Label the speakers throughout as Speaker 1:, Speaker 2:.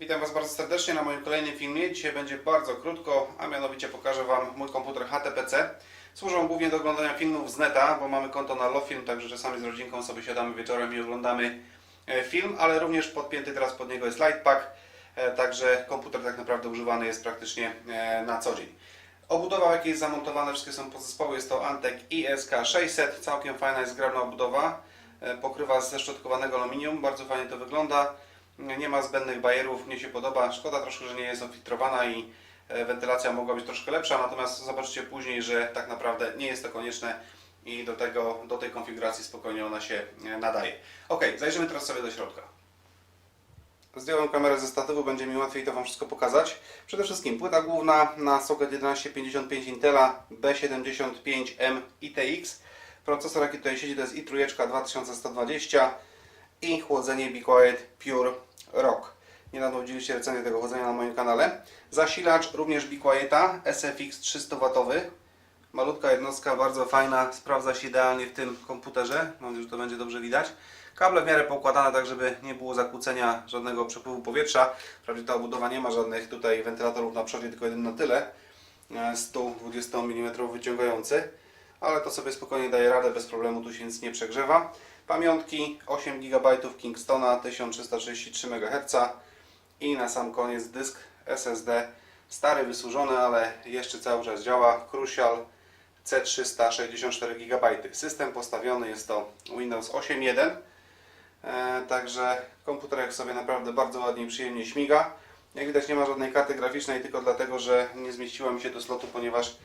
Speaker 1: Witam Was bardzo serdecznie na moim kolejnym filmie. Dzisiaj będzie bardzo krótko, a mianowicie pokażę Wam mój komputer HTPC. Służą głównie do oglądania filmów z neta, bo mamy konto na Lofilm, także czasami z rodzinką sobie siadamy wieczorem i oglądamy e, film, ale również podpięty teraz pod niego jest Lightpack, e, także komputer tak naprawdę używany jest praktycznie e, na co dzień. Obudowa, w jakiej jest zamontowane, wszystkie są podzespoły, jest to Antec ISK600, całkiem fajna jest zgrabna obudowa, pokrywa ze szczotkowanego aluminium, bardzo fajnie to wygląda. Nie ma zbędnych bajerów, mnie się podoba. Szkoda troszkę, że nie jest ofiltrowana i e, wentylacja mogła być troszkę lepsza, natomiast zobaczycie później, że tak naprawdę nie jest to konieczne i do, tego, do tej konfiguracji spokojnie ona się e, nadaje. Ok, zajrzymy teraz sobie do środka. Zdjąłem kamerę ze statywu, będzie mi łatwiej to Wam wszystko pokazać. Przede wszystkim płyta główna na socket 1155 Intela B75M ITX. Procesor jaki tutaj siedzi to jest i3 2120 i chłodzenie Be Quiet Pure Rock. Niedawno widzieliście recenzję tego chłodzenia na moim kanale. Zasilacz również Be Quieta SFX 300W. Malutka jednostka, bardzo fajna, sprawdza się idealnie w tym komputerze. Mam nadzieję, że to będzie dobrze widać. Kable w miarę poukładane, tak żeby nie było zakłócenia żadnego przepływu powietrza. Wprawdzie ta obudowa nie ma żadnych tutaj wentylatorów na przodzie, tylko jeden na tyle. E, 120 mm wyciągający. Ale to sobie spokojnie daje radę, bez problemu tu się nic nie przegrzewa. Pamiątki 8 GB Kingstona 1333 MHz i na sam koniec dysk SSD stary, wysłużony, ale jeszcze cały czas działa Crucial C364 GB. System postawiony jest to Windows 8.1 e, także komputerek sobie naprawdę bardzo ładnie i przyjemnie śmiga. Jak widać nie ma żadnej karty graficznej, tylko dlatego, że nie zmieściła mi się do slotu, ponieważ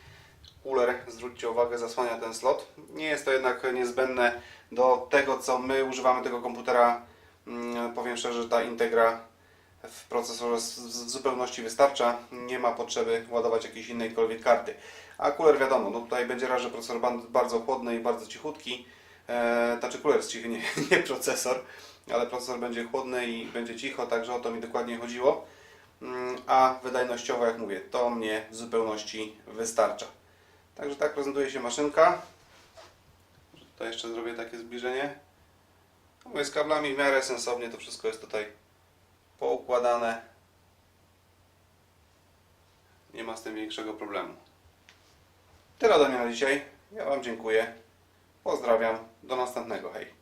Speaker 1: cooler, zwróćcie uwagę, zasłania ten slot. Nie jest to jednak niezbędne do tego, co my używamy tego komputera. Mm, Powiem szczerze, że ta Integra w procesorze w zupełności wystarcza. Nie ma potrzeby ładować jakiejś inniejkolwiek karty. A cooler wiadomo, no tutaj będzie raz, że procesor bardzo chłodny i bardzo cichutki. E, znaczy cooler jest cichy, nie, nie procesor, ale procesor będzie chłodny i będzie cicho, także o to mi dokładnie chodziło. Mm, A wydajnościowo, jak mówię, to mnie w zupełności wystarcza. Także tak prezentuje się maszynka. Tutaj jeszcze zrobię takie zbliżenie. No, mówię, z kablami w miarę sensownie to wszystko jest tutaj poukładane. Nie ma z tym większego problemu. Tyle ode mnie na dzisiaj. Ja Wam dziękuję. Pozdrawiam. Do następnego. Hej.